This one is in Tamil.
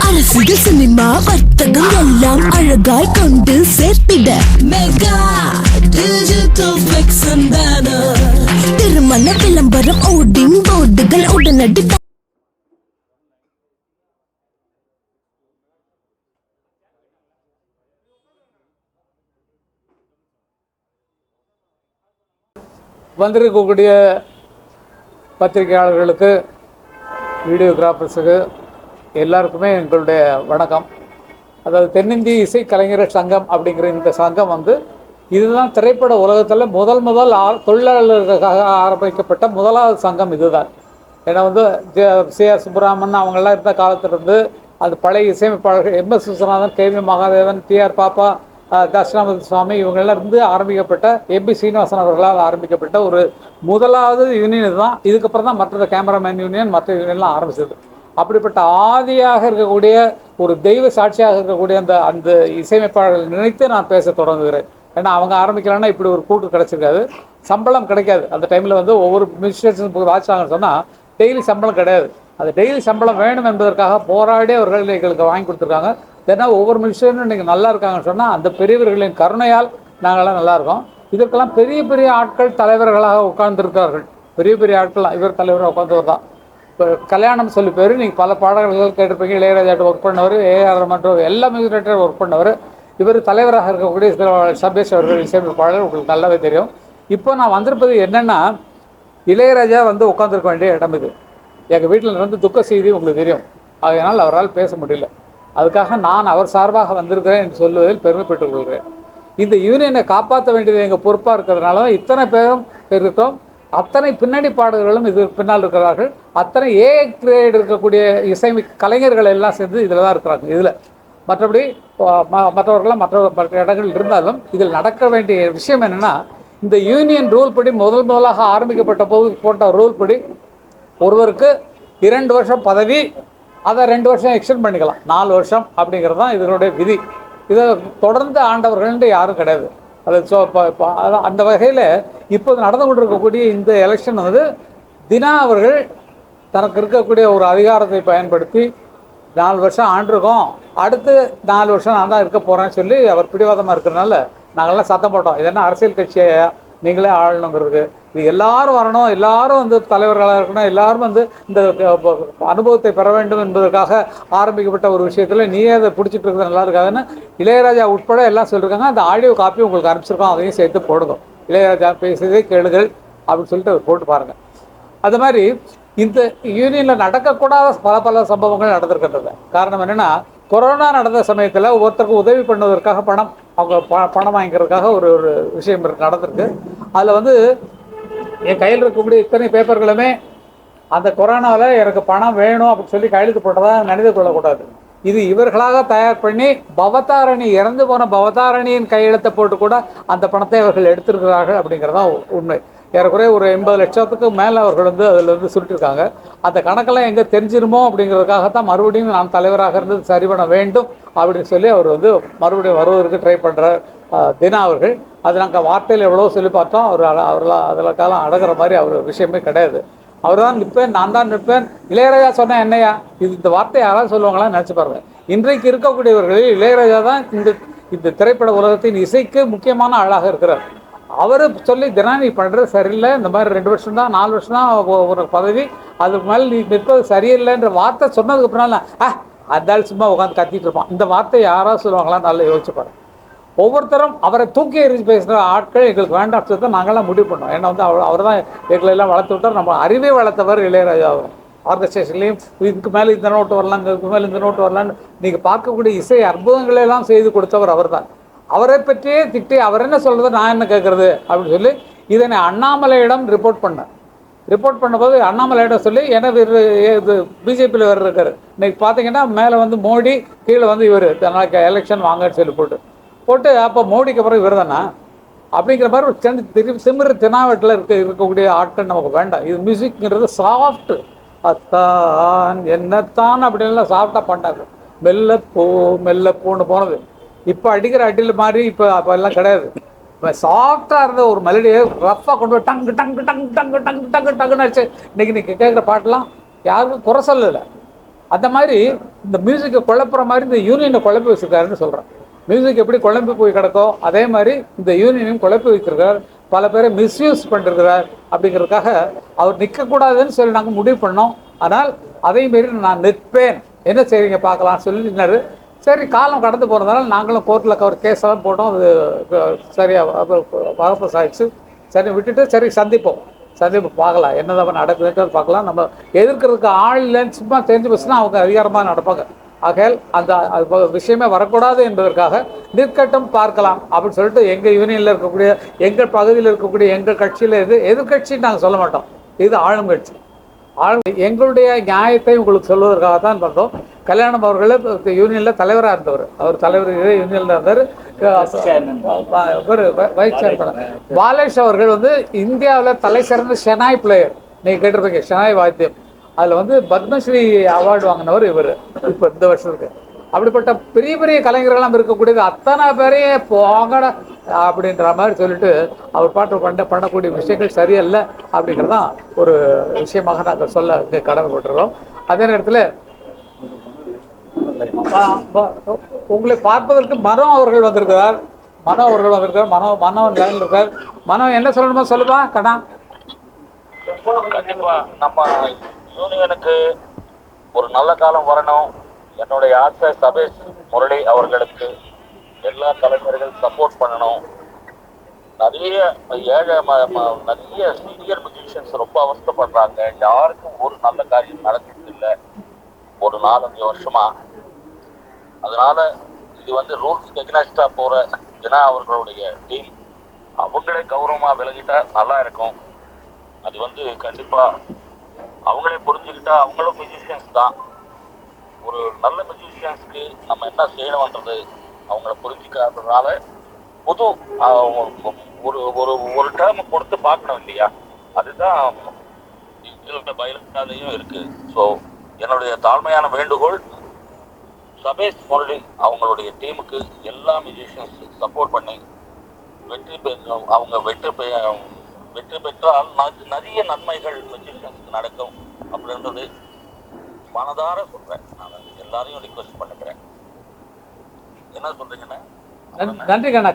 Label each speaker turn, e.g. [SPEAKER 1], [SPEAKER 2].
[SPEAKER 1] அரசியல் சினிமா வர்த்தகம் எல்லாம் அழகாய் கொண்டு சேர்த்திட. மெகா டிஜிட்டல் பிளெக்ஸ் திருமண விளம்பரம் ஓடிங் போர்டுகள் உடனடி
[SPEAKER 2] வந்திருக்கக்கூடிய பத்திரிகையாளர்களுக்கு வீடியோகிராஃபர்ஸுக்கு எல்லாருக்குமே எங்களுடைய வணக்கம். அதாவது தென்னிந்திய இசை கலைஞர் சங்கம் அப்படிங்கிற இந்த சங்கம் வந்து இதுதான் திரைப்பட உலகத்தில் முதல் முதல் ஆ தொழிலாளர்களுக்காக ஆரம்பிக்கப்பட்ட முதலாவது சங்கம் இதுதான். ஏன்னா வந்து சி ஆர் சுப்பிரமணன் அவங்கெல்லாம் இருந்த காலத்திலிருந்து அது பழைய இசையமைப்பாளர்கள் M S Viswanathan K V Mahadevan T R Pappa Dakshinamurthy Swami இவங்கெல்லாம் இருந்து ஆரம்பிக்கப்பட்ட எம்பி சீனிவாசன் அவர்களால் ஆரம்பிக்கப்பட்ட ஒரு முதலாவது யூனியன் இதுதான். இதுக்கப்புறம் தான் மற்ற கேமராமேன் யூனியன் மற்ற யூனியன்லாம் ஆரம்பிச்சது. அப்படிப்பட்ட ஆதியாக இருக்கக்கூடிய ஒரு தெய்வ சாட்சியாக இருக்கக்கூடிய அந்த அந்த இசையமைப்பாளர்கள் நினைத்து நான் பேச தொடங்குகிறேன். ஏன்னா அவங்க ஆரம்பிக்கலன்னா இப்படி ஒரு கூட்டு கிடைச்சிருக்காது. சம்பளம் கிடைக்காது. அந்த டைமில் வந்து ஒவ்வொரு மினிஸ்ட்ரேஷன் வாட்சாங்கன்னு சொன்னால் டெய்லி சம்பளம் கிடையாது. அது டெய்லி சம்பளம் வேணும் என்பதற்காக போராடி அவர்கள் எங்களுக்கு வாங்கி கொடுத்துருக்காங்க. ஏன்னா ஒவ்வொரு மனுஷனும் இன்றைக்கி நல்லா இருக்காங்கன்னு சொன்னால் அந்த பெரியவர்களின் கருணையால் நாங்களாம் நல்லா இருக்கோம். இதற்கெல்லாம் பெரிய பெரிய ஆட்கள் தலைவர்களாக உட்கார்ந்திருக்கிறார்கள். பெரிய பெரிய ஆட்கள்லாம் இவர் தலைவராக உட்கார்ந்தவர் தான். இப்போ கல்யாணம் சொல்லி பேர் நீங்கள் பல பாடல்கள் கேட்டிருப்பீங்க. இளையராஜாட்ட ஒர்க் பண்ணவர் ஏஆர் மற்றும் எல்லா மியூசிக் டைரக்டர் ஒர்க் பண்ணவர். இவர் தலைவராக இருக்கக்கூடிய திரு சபேஷ் அவர்கள் இசையமைப்பாளர் உங்களுக்கு நல்லாவே தெரியும். இப்போ நான் வந்திருப்பது என்னென்னா இளையராஜா வந்து உட்காந்துருக்க வேண்டிய இடம் இது. எங்கள் வீட்டில் இருந்து துக்க செய்தி உங்களுக்கு தெரியும். அதனால் அவரால் பேச முடியல. அதுக்காக நான் அவர் சார்பாக வந்திருக்கிறேன் என்று சொல்லுவதில் பெருமைப்பட்டுக் கொள்கிறேன். இந்த யூனியனை காப்பாற்ற வேண்டியது எங்கள் பொறுப்பாக இருக்கிறதுனால தான் இத்தனை பேரும் இருக்கோம் அத்தனை பின்னணி பாடகர்களும் இது பின்னால் இருக்கிறார்கள். அத்தனை ஏ கிரேட் இருக்கக்கூடிய இசை கலைஞர்கள் எல்லாம் சேர்ந்து இதில் தான் இருக்கிறாங்க இதில். மற்றபடி மற்றவர்கள்லாம் மற்ற மற்ற இடங்கள் இருந்தாலும் இதில் நடக்க வேண்டிய விஷயம் என்னென்னா இந்த யூனியன் ரூல் படி முதல் முதலாக ஆரம்பிக்கப்பட்ட போது போட்ட ரூல் படி ஒருவருக்கு இரண்டு வருஷம் பதவி அதை ரெண்டு வருஷம் எக்ஸ்டெண்ட் பண்ணிக்கலாம். நாலு வருஷம் அப்படிங்கிறது தான் இதனுடைய விதி. இதை தொடர்ந்து ஆண்டவர்கள்ன்ட்டு யாரும் கிடையாது. அது ஸோ இப்போ இப்போ அந்த வகையில் இப்போது நடந்து கொண்டிருக்கக்கூடிய இந்த எலெக்ஷன் வந்து தினா அவர்கள் தனக்கு இருக்கக்கூடிய ஒரு அதிகாரத்தை பயன்படுத்தி நாலு வருஷம் ஆண்டிருக்கோம். அடுத்து நாலு வருஷம் நான் தான் இருக்க போகிறேன்னு சொல்லி அவர் பிடிவாதமாக இருக்கிறனால நாங்கள்லாம் சத்தம் போட்டோம். இது என்ன அரசியல் கட்சியை? நீங்களே ஆளணுங்கிறது. எல்லாரும் வரணும் எல்லாரும் வந்து தலைவர்களாக இருக்கணும் எல்லாரும் வந்து இந்த அனுபவத்தை பெற வேண்டும் என்பதற்காக ஆரம்பிக்கப்பட்ட ஒரு விஷயத்தில் நீயே அதை பிடிச்சிட்டு இருக்கிறது நல்லா இருக்காதுன்னு இளையராஜா உட்பட எல்லாம் சொல்லியிருக்காங்க அந்த ஆடியோ காப்பி உங்களுக்கு அனுப்பிச்சிருக்கோம் அதையும் சேர்த்து போடுங்க இளையராஜா பேசியதை கேளுங்கள் அப்படின்னு சொல்லிட்டு அதை போட்டு பாருங்கள் அது மாதிரி இந்த யூனியனில் நடக்கக்கூடாத பல பல சம்பவங்கள் நடந்திருக்கின்றது காரணம் என்னென்னா கொரோனா நடந்த சமயத்தில் ஒருத்தருக்கு உதவி பண்ணுவதற்காக பணம் அவங்க ப பணம் வாங்கிக்கிறதுக்காக ஒரு ஒரு விஷயம் நடந்திருக்கு. அதில் வந்து என் கையில் இருக்கக்கூடிய இத்தனை பேப்பர்களுமே அந்த கொரோனாவில் எனக்கு பணம் வேணும் அப்படின்னு சொல்லி கையெழுத்து போட்டதாக நினைத்து கொள்ளக்கூடாது. இது இவர்களாக தயார் பண்ணி பவதாரணி இறந்து போன பவதாரணியின் கையெழுத்தை போட்டு கூட அந்த பணத்தை அவர்கள் எடுத்திருக்கிறார்கள் அப்படிங்கிறதான் உண்மை. ஏறக்குறைய ஒரு எண்பது லட்சத்துக்கு மேலே அவர்கள் வந்து அதில் வந்து சுருட்டிருக்காங்க. அந்த கணக்கெல்லாம் எங்கே தெரிஞ்சிருமோ அப்படிங்கிறதுக்காகத்தான் மறுபடியும் நான் தலைவராக இருந்து சரி பண்ண வேண்டும் அப்படின்னு சொல்லி அவர் வந்து மறுபடியும் வருவதற்கு ட்ரை பண்ணுற தினா அவர்கள். அது நாங்கள் வார்த்தையில் எவ்வளோ சொல்லி பார்த்தோம். அவர் அவர்களால் அதில் காலம் அடங்குற மாதிரி அவர் விஷயமே கிடையாது. அவர் தான் நிற்பேன் நான் தான் நிற்பேன். இளையராஜா சொன்னேன் என்னையா? இது இந்த வார்த்தை யாராவது சொல்லுவாங்களான்னு நினச்சி பாருங்க. இன்றைக்கு இருக்கக்கூடியவர்களில் இளையராஜா தான் இந்த இந்த திரைப்பட உலகத்தின் இசைக்கு முக்கியமான ஆளாக இருக்கிறார். அவர் சொல்லி தினம் நீ பண்ணுறது சரியில்லை இந்த மாதிரி ரெண்டு வருஷம் தான் நாலு வருஷம் தான் ஒரு பதவி அதுக்கு மேலே நீ நிற்பது சரியில்லைன்ற வார்த்தை சொன்னதுக்கு அப்புறம் ஆ அந்த ஆள் சும்மா உட்காந்து கத்திட்டு இருப்பான். இந்த வார்த்தை யாராவது சொல்லுவாங்களா நல்லா யோசிச்சு பாருங்க. ஒவ்வொருத்தரும் அவரை தூக்கி எறிஞ்சு பேசுகிற ஆட்கள் எங்களுக்கு வேண்டாம் சொல்லிட்டு நாங்கள்லாம் முடிவு பண்ணோம். ஏன்னா வந்து அவர் அவர் தான் எங்களை எல்லாம் வளர்த்து விட்டார். நம்ம அறிவை வளர்த்தவர் இளையராஜா ஆர்கஸ்ட்ரேஷன்லேயும் இதுக்கு மேலே இந்த நோட்டு வரலாம் இதுக்கு மேலே இந்த நோட்டு வரலான்னு நீங்கள் பார்க்கக்கூடிய இசை அற்புதங்களை எல்லாம் செய்து கொடுத்தவர் அவர் தான் அவரை பற்றியே திட்டி அவர் என்ன சொல்கிறது நான் என்ன கேட்குறது அப்படின்னு சொல்லி இதனை அண்ணாமலையிடம் ரிப்போர்ட் பண்ணேன் ரிப்போர்ட் பண்ணும்போது அண்ணாமலையிடம் சொல்லி ஏன்னா இது பிஜேபியில் வேறு இருக்கார். இன்னைக்கு பார்த்தீங்கன்னா மேலே வந்து மோடி கீழே வந்து இவர். நாளைக்கு எலெக்ஷன் வாங்கன்னு சொல்லி போட்டு போட்டு அப்போ மோடிக்கு அப்புறம் விரதனா அப்படிங்கிற மாதிரி ஒரு சின்ன திரு திமிரு தினாவட்டில் இருக்க இருக்கக்கூடிய ஆட்கள் நமக்கு வேண்டாம். இது மியூசிக்ங்கிறது சாஃப்ட் அத்தான் என்னத்தான் அப்படின்லாம் சாஃப்டாக பண்ணாங்க மெல்ல போ மெல்ல போன்னு போனது. இப்போ அடிக்கிற அடியில் மாதிரி இப்போ அப்போ எல்லாம் கிடையாது. இப்போ சாஃப்டாக இருந்த ஒரு மெலடியை ரஃப்பாக கொண்டு போய் டங்கு டங்கு டங்கு டங்கு டங்கு டங்கு டங்குன்னு ஆச்சு இன்னைக்கு நீங்கள் கேட்குற பாட்டெல்லாம் யாருக்கும் குறை சொல்லலை. அந்த மாதிரி இந்த மியூசிக்கை குழப்புற மாதிரி இந்த யூனியனை குழப்பி வச்சுருக்காருன்னு சொல்கிறேன் மியூசிக் எப்படி குழம்பு போய் கிடக்கோ அதே மாதிரி இந்த யூனியனையும் குழப்பி வைக்கிறார் பல பேரை மிஸ்யூஸ் பண்ணிருக்கிறார் அப்படிங்கிறதுக்காக அவர் நிற்கக்கூடாதுன்னு சொல்லி நாங்கள் முடிவு பண்ணோம். ஆனால் அதே மாரி நான் நிற்பேன். என்ன செய்றீங்க பார்க்கலாம் சொல்லி சரி காலம் கடந்து போகிறதுனால நாங்களும் கோர்ட்டில் ஒரு கேஸ் எல்லாம் போட்டோம். அது சரியாக வாபஸ் ஆகிடுச்சு சரி விட்டுட்டு சரி சந்திப்போம். சந்திப்பு பார்க்கலாம். என்னதான் நடக்குதுன்றது பார்க்கலாம். நம்ம எதிர்க்கிறதுக்கு ஆள் இல்லைன்னு சும்மா தெரிஞ்சு போச்சுன்னா அவங்க அதிகாரமாக நடப்பாங்க. ஆகையால் அந்த விஷயமே வரக்கூடாது என்பதற்காக நிற்கட்டும் பார்க்கலாம் அப்படின்னு சொல்லிட்டு எங்கள் யூனியனில் இருக்கக்கூடிய எங்கள் பகுதியில் இருக்கக்கூடிய எங்கள் கட்சியில் எது எதிர்கட்சின்னு நாங்கள் சொல்ல மாட்டோம். இது ஆளும் கட்சி. ஆளும் எங்களுடைய நியாயத்தை உங்களுக்கு சொல்வதற்காக தான் வந்தோம். கல்யாணம் அவர்கள் யூனியனில் தலைவராக இருந்தவர். அவர் தலைவர் யூனியனில் இருந்தார். வைஸ் சேர்மன் பாலேஷ் அவர்கள் வந்து இந்தியாவில் தலை சிறந்த ஷெனாய் பிளேயர் நீங்கள் கேட்டிருப்பீங்க ஷெனாய் வாத்தியம். அதில் வந்து பத்மஸ்ரீ அவார்டு வாங்கினவர் இவர் இப்போ இந்த வருஷத்துக்கு. அப்படிப்பட்ட பெரிய பெரிய கலைஞர்கள்லாம் இருக்கக்கூடியது அத்தனை பேரையே போங்கட அப்படின்ற மாதிரி சொல்லிட்டு அவர் பாட்டு பண்ண பண்ணக்கூடிய விஷயங்கள் சரியல்ல அப்படிங்கிறதான் ஒரு விஷயமாக நாங்கள் சொல்ல இங்கே கடமைப்பட்டுறோம் அதே நேரத்தில் உங்களை பார்ப்பதற்கு மனம் அவர்கள் வந்திருக்கிறார். மனோ அவர்கள் வந்திருக்கார் மனோ மனவன் லைனில் இருக்கார். மனோ என்ன சொல்லணுமோ சொல்லுவா கண்ணா?
[SPEAKER 3] நம்ம யூனியனுக்கு ஒரு நல்ல காலம் வரணும். என்னுடைய ஆசை சபேஷ் முரளி அவர்களுக்கு எல்லா கலைஞர்கள் சப்போர்ட் பண்ணணும். நிறைய ஏழை ம- நிறைய சீனியர் மியூசிஷியன்ஸ் ரொம்ப அவஸ்தைப்படுறாங்க. யாருக்கும் ஒரு நல்ல காரியம் நடக்கிறது இல்லை. ஒரு நாலஞ்சு வருஷமா. அதனால இது வந்து ரூல்ஸ் எக்னாஸ்டா போற ஜனா அவர்களுடைய டீம் அவங்களே கௌரவமா விலகிட்டா நல்லா இருக்கும். அது வந்து கண்டிப்பா அவங்களே புரிஞ்சுக்கிட்டா அவங்களும் மியூசிஷியன்ஸ் தான். ஒரு நல்ல மியூசிஷியன்ஸ்க்கு நம்ம என்ன செய்யணுன்றது அவங்கள புரிஞ்சுக்காததுனால புது ஒரு ஒரு ஒரு டேர்ம் கொடுத்து பார்க்கணும் இல்லையா? அதுதான் பயிலாதையும் இருக்கு. ஸோ என்னுடைய தாழ்மையான வேண்டுகோள் சபேஷ் முரளி அவங்களுடைய டீமுக்கு எல்லா மியூசிஷியன்ஸ் சப்போர்ட் பண்ணி வெற்றி பெ அவங்க வெற்றி பெ வெற்றி பெற்றால் நிறைய நன்மைகள் மெஜிஷியன்ஸ்க்கு நடக்கும் அப்படின்றது மனதார சொல்றேன். நான் எல்லாரையும் ரிக்வெஸ்ட் பண்ணுறேன் என்ன சொல்றீங்கன்னா
[SPEAKER 2] நன்றி கண்ணா